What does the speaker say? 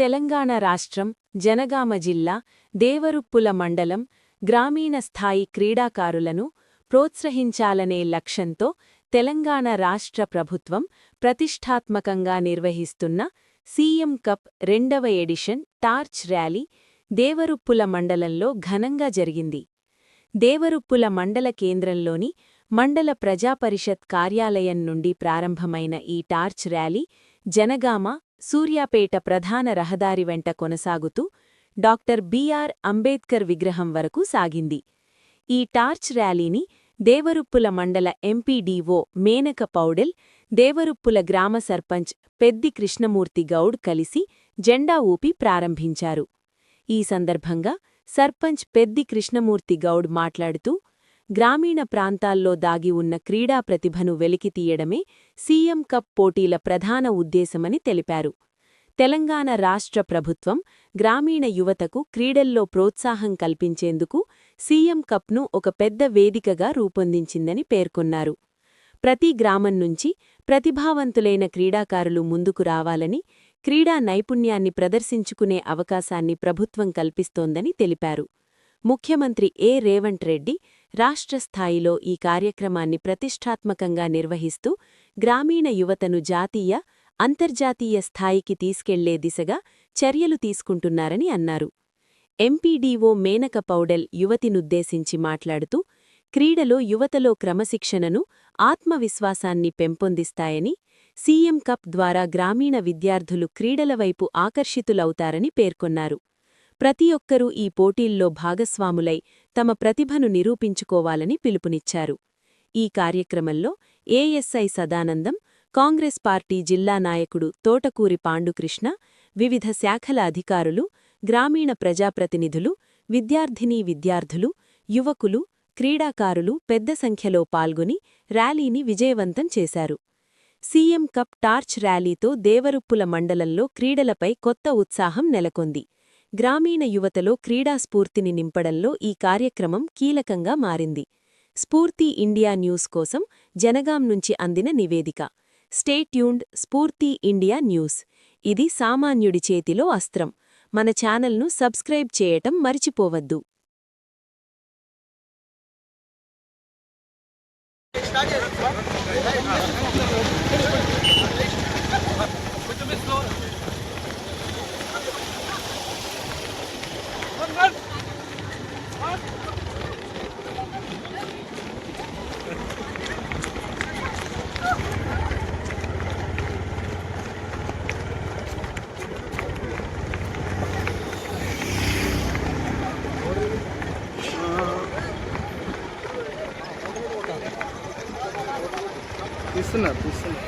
తెలంగాణ రాష్ట్రం జనగామ జిల్లా దేవరుప్పుల మండలం గ్రామీణ స్థాయి క్రీడాకారులను ప్రోత్సహించాలనే లక్ష్యంతో తెలంగాణ రాష్ట్ర ప్రభుత్వం ప్రతిష్టాత్మకంగా నిర్వహిస్తున్న సీఎం కప్ రెండవ ఎడిషన్ టార్చ్ ర్యాలీ దేవరుప్పుల మండలంలో ఘనంగా జరిగింది. దేవరుప్పుల మండల కేంద్రంలోని మండల ప్రజాపరిషత్ కార్యాలయం నుండి ప్రారంభమైన ఈ టార్చ్ ర్యాలీ జనగామ సూర్యాపేట ప్రధాన రహదారి వెంట కొనసాగుతూ డాక్టర్ బిఆర్ అంబేద్కర్ విగ్రహం వరకు సాగింది. ఈ టార్చ్ ర్యాలీని దేవరుప్పుల మండల ఎంపీడీఓ మేనక పౌడెల్ దేవరుప్పుల గ్రామ సర్పంచ్ పెద్ది కృష్ణమూర్తి గౌడ్ కలిసి జెండా ఊపి ప్రారంభించారు. ఈ సందర్భంగా సర్పంచ్ పెద్ది కృష్ణమూర్తి గౌడ్ మాట్లాడుతూ గ్రామీణ ప్రాంతాల్లో దాగి ఉన్న క్రీడా ప్రతిభను వెలికితీయడమే సీఎం కప్ పోటీల ప్రధాన ఉద్దేశమని తెలిపారు. తెలంగాణ రాష్ట్ర ప్రభుత్వం గ్రామీణ యువతకు క్రీడల్లో ప్రోత్సాహం కల్పించేందుకు సీఎం కప్ను ఒక పెద్ద వేదికగా రూపొందించిందని పేర్కొన్నారు. ప్రతి గ్రామం నుంచి ప్రతిభావంతులైన క్రీడాకారులు ముందుకు రావాలని క్రీడా నైపుణ్యాన్ని ప్రదర్శించుకునే అవకాశాన్ని ప్రభుత్వం కల్పిస్తోందని తెలిపారు. ముఖ్యమంత్రి ఏ రేవంత్ రెడ్డి రాష్ట్ర స్థాయిలో ఈ కార్యక్రమాన్ని ప్రతిష్టాత్మకంగా నిర్వహిస్తూ గ్రామీణ యువతను జాతీయ అంతర్జాతీయ స్థాయికి తీసుకెళ్ళే దిశగా చర్యలు తీసుకుంటున్నారని అన్నారు. ఎంపీడీఓ మేనక పౌడెల్ యువతినుద్దేశించి మాట్లాడుతూ క్రీడలో యువతలో క్రమశిక్షణను ఆత్మవిశ్వాసాన్ని పెంపొందిస్తాయని సీఎం కప్ ద్వారా గ్రామీణ విద్యార్థులు క్రీడల వైపు ఆకర్షితులవుతారని పేర్కొన్నారు. ప్రతి ఒక్కరూ ఈ పోటీల్లో భాగస్వాములై తమ ప్రతిభను నిరూపించుకోవాలని పిలుపునిచ్చారు. ఈ కార్యక్రమంలో ఏఎస్ఐ సదానందం కాంగ్రెస్ పార్టీ జిల్లా నాయకుడు తోటకూరి పాండుకృష్ణ వివిధ శాఖల అధికారులు గ్రామీణ ప్రజాప్రతినిధులు విద్యార్థినీ విద్యార్థులు యువకులు క్రీడాకారులు పెద్ద సంఖ్యలో పాల్గొని ర్యాలీని విజయవంతం చేశారు. సీఎం కప్ టార్చ్ ర్యాలీతో దేవరుప్పుల మండలంలో క్రీడలపై కొత్త ఉత్సాహం నెలకొంది. గ్రామీణ యువతలో క్రీడా స్ఫూర్తిని నింపడంలో ఈ కార్యక్రమం కీలకంగా మారింది. స్ఫూర్తి ఇండియా న్యూస్ కోసం జనగాం నుంచి అందిన నివేదిక. స్టేట్యూన్డ్ స్ఫూర్తి ఇండియా న్యూస్. ఇది సామాన్యుడి చేతిలో అస్త్రం. మన ఛానల్ను సబ్స్క్రైబ్ చేయటం మరిచిపోవద్దు. lan. Lan. Listen up, listen up.